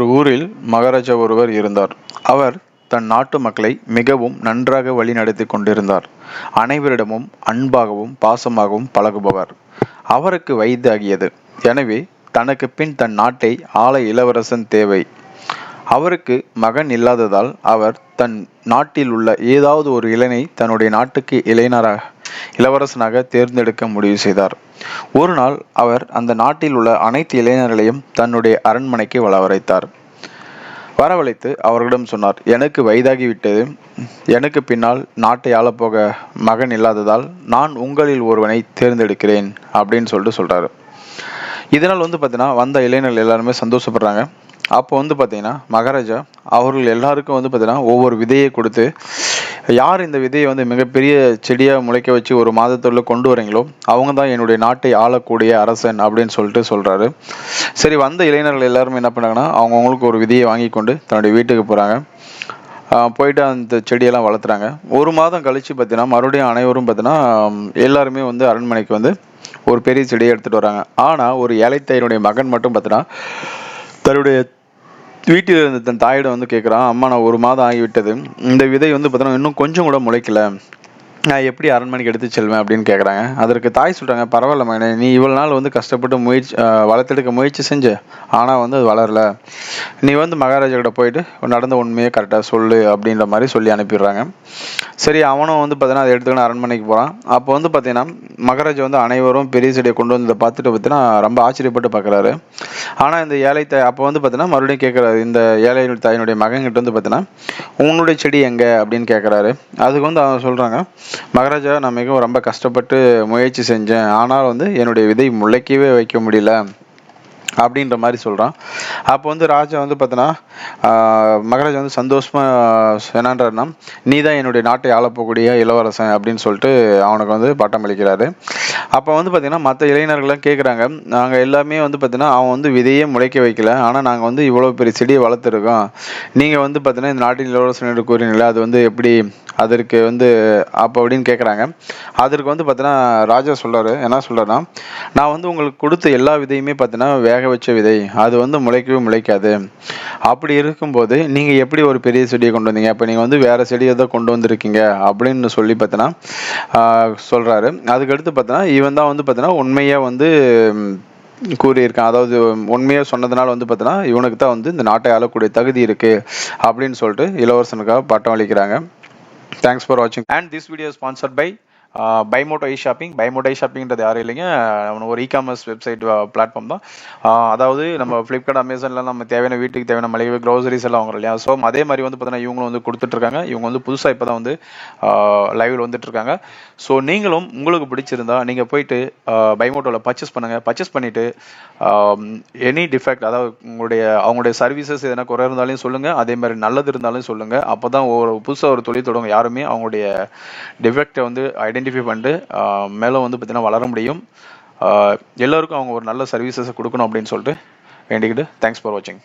ஒரு ஊரில் மகாராஜா ஒருவர் இருந்தார். அவர் தன் நாட்டு மக்களை மிகவும் நன்றாக வழிநடத்தி கொண்டிருந்தார். அனைவரிடமும் அன்பாகவும் பாசமாகவும் பழகுபவர். அவருக்கு வயதாகியது. எனவே தனக்கு பின் தன் நாட்டை ஆள இளவரசன் தேவை. அவருக்கு மகன் இல்லாததால் அவர் தன் நாட்டில் உள்ள ஏதாவது ஒரு இளைஞனை தன்னுடைய நாட்டுக்கு இளைஞராக இளவரசனாக தேர்ந்தெடுக்க முடிவு செய்தார். ஒரு நாள் அவர் அந்த நாட்டில் உள்ள அனைத்து இளைஞர்களையும் தன்னுடைய அரண்மனைக்கு வரவழைத்தார் வரவழைத்து அவர்களிடம் சொன்னார் எனக்கு வயதாகிவிட்டது. எனக்கு பின்னால் நாட்டை ஆளப்போக மகன் இல்லாததால் நான் உங்களில் ஒருவனை தேர்ந்தெடுக்கிறேன் அப்படின்னு சொல்லிட்டு சொல்றாரு. இதனால் வந்து பார்த்தீங்கன்னா வந்த இளைஞர்கள் எல்லாருமே சந்தோஷப்படுறாங்க. அப்போ வந்து பார்த்தீங்கன்னா மகாராஜா அவர்கள் எல்லாருக்கும் வந்து பார்த்தீங்கன்னா ஒவ்வொரு விதையை கொடுத்து யார் இந்த விதையை வந்து மிகப்பெரிய செடியாக முளைக்க வச்சு ஒரு மாதத்துள்ள கொண்டு வரீங்களோ அவங்க தான் என்னுடைய நாட்டை ஆளக்கூடிய அரசன் அப்படின்னு சொல்லிட்டு சொல்கிறாரு சரி வந்த இளைஞர்கள் எல்லாருமே என்ன பண்ணாங்கன்னா அவங்கவுங்களுக்கு ஒரு விதையை வாங்கி கொண்டு தன்னுடைய வீட்டுக்கு போகிறாங்க போயிட்டு அந்த செடியெல்லாம் வளர்த்துறாங்க. ஒரு மாதம் கழித்து பார்த்தீங்கன்னா மறுபடியும் அனைவரும் பார்த்தீங்கன்னா எல்லாருமே வந்து அரண்மனைக்கு வந்து ஒரு பெரிய செடியை எடுத்துகிட்டு வராங்க. ஆனால் ஒரு ஏழைத்தாயினுடைய மகன் மட்டும் பார்த்தீங்கன்னா தன்னுடைய வீட்டில் இருந்த தன் தாயிடம் வந்து கேட்குறான் அம்மா நான் ஒரு மாதம் ஆகிவிட்டது. இந்த விதை வந்து பார்த்தோன்னா இன்னும் கொஞ்சம் கூட முளைக்கல. நான் எப்படி அரண்மனைக்கு எடுத்து செல்வேன் அப்படின்னு கேட்குறாங்க அதற்கு தாய் சொல்கிறாங்க பரவாயில்ல மகனே நீ இவ்வளோ நாள் வந்து கஷ்டப்பட்டு முயற்சி வளர்த்தெடுக்க முயற்சி செஞ்ச ஆனால் வந்து அது வளரல. நீ வந்து மகாராஜா கிட்ட போயிட்டு நடந்த உண்மையை கரெக்டாக சொல்லு அப்படின்ற மாதிரி சொல்லி அனுப்பிடுறாங்க. சரி அவனும் வந்து பார்த்தீங்கன்னா அதை எடுத்துக்கணும் அரண்மனைக்கு போகிறான் அப்போ வந்து பார்த்தீங்கன்னா மகாராஜா வந்து அனைவரும் பெரிய செடியை கொண்டு வந்து பார்த்துட்டு பார்த்தீங்கன்னா ரொம்ப ஆச்சரியப்பட்டு பார்க்குறாரு ஆனால் இந்த ஏழை தாய் அப்போ வந்து பார்த்தீங்கன்னா மறுபடியும் கேட்குறாரு இந்த ஏழை தாயினுடைய மகன்கிட்ட வந்து பார்த்தீங்கன்னா உன்னுடைய செடி எங்கே? அப்படின்னு கேட்குறாரு அதுக்கு வந்து அவங்க சொல்கிறாங்க மகாராஜா நான் மிகவும் ரொம்ப கஷ்டப்பட்டு முயற்சி செஞ்சேன். ஆனால் வந்து என்னுடைய விதை முளைக்கவே வைக்க முடியல. அப்படின்ற மாதிரி சொல்கிறான் அப்போ வந்து ராஜா வந்து பார்த்தோன்னா மகாராஜா வந்து சந்தோஷமாக என்னன்றாருன்னா நீ தான் என்னுடைய நாட்டை ஆளப்போக்கூடிய இளவரசன் அப்படின்னு சொல்லிட்டு அவனுக்கு வந்து பட்டம் அளிக்கிறாரு. அப்போ வந்து பார்த்தீங்கன்னா மற்ற இளைஞர்கள்லாம் கேட்குறாங்க நாங்கள் எல்லாமே வந்து பார்த்தீங்கன்னா அவன் வந்து விதையே முளைக்க வைக்கல. ஆனால் நாங்கள் வந்து இவ்வளோ பெரிய செடியை வளர்த்துருக்கோம். நீங்கள் வந்து பார்த்தீங்கன்னா இந்த நாட்டின் இளவரசன் என்று கூறினீங்களே அது வந்து எப்படி அதற்கு வந்து அப்போ அப்படின்னு கேட்குறாங்க அதற்கு வந்து பார்த்தீங்கன்னா ராஜா சொல்கிறாரு என்ன சொல்கிறாருன்னா நான் வந்து உங்களுக்கு கொடுத்த எல்லா விதையுமே பார்த்தீங்கன்னா வேக வச்ச விதை. அது வந்து முளைக்கவே முளைக்காது. அப்படி இருக்கும்போது நீங்கள் எப்படி ஒரு பெரிய செடியை கொண்டு வந்தீங்க? அப்போ நீங்கள் வந்து வேறு செடியை தான் கொண்டு வந்திருக்கீங்க அப்படின்னு சொல்லி பார்த்தீங்கன்னா சொல்கிறாரு அதுக்கடுத்து பார்த்தோன்னா இவன் தான் வந்து பார்த்தீங்கன்னா உண்மையாக வந்து கூறியிருக்கான். அதாவது உண்மையாக சொன்னதுனால வந்து பார்த்தோன்னா இவனுக்கு தான் வந்து இந்த நாட்டை ஆளக்கூடிய தகுதி இருக்குது அப்படின்னு சொல்லிட்டு இளவரசனுக்காக பட்டம் அளிக்கிறாங்க. தேங்க்ஸ் ஃபார் வாட்சிங் and this video sponsored by Bymoto I shopping Bymoto I ஷாப்பிங்கிறது யாரும் இல்லைங்க. அவன் ஒரு இ காமர்ஸ் வெப்சைட் பிளாட்ஃபார்ம் தான். அதாவது நம்ம ஃப்ளிப்கார்ட் அமேசானில் நம்ம தேவையான வீட்டுக்கு தேவையான மளிகை க்ரோசரிஸ் எல்லாம் வாங்குறோம் இல்லையா? ஸோ அதே மாதிரி வந்து பார்த்தீங்கன்னா இவங்களும் வந்து கொடுத்துட்ருக்காங்க. இவங்க வந்து புதுசாக இப்போ தான் வந்து லைவில் வந்துட்டுருக்காங்க ஸோ நீங்களும் உங்களுக்கு பிடிச்சிருந்தா நீங்கள் போயிட்டு பைமோட்டோவில் பர்ச்சேஸ் பண்ணுங்கள் பர்ச்சேஸ் பண்ணிவிட்டு எனி டிஃபெக்ட் அதாவது உங்களுடைய அவங்களுடைய சர்வீசஸ் எதனா குறை இருந்தாலும் சொல்லுங்கள் அதே மாதிரி நல்லது இருந்தாலும் சொல்லுங்கள் அப்போ தான் ஒரு புதுசாக ஒரு தொழில் தொடங்க யாருமே அவங்களுடைய டிஃபெக்டை வந்து ஐடென்டிஃபை பண்ணிட்டு மேலே மேலும் வந்து பார்த்தீங்கன்னா வளர முடியும். எல்லோருக்கும் அவங்க ஒரு நல்ல சர்வீசஸை கொடுக்கணும் அப்படின்னு சொல்லிட்டு வேண்டிக்கிட்டு தேங்க்ஸ் ஃபார் வாட்சிங்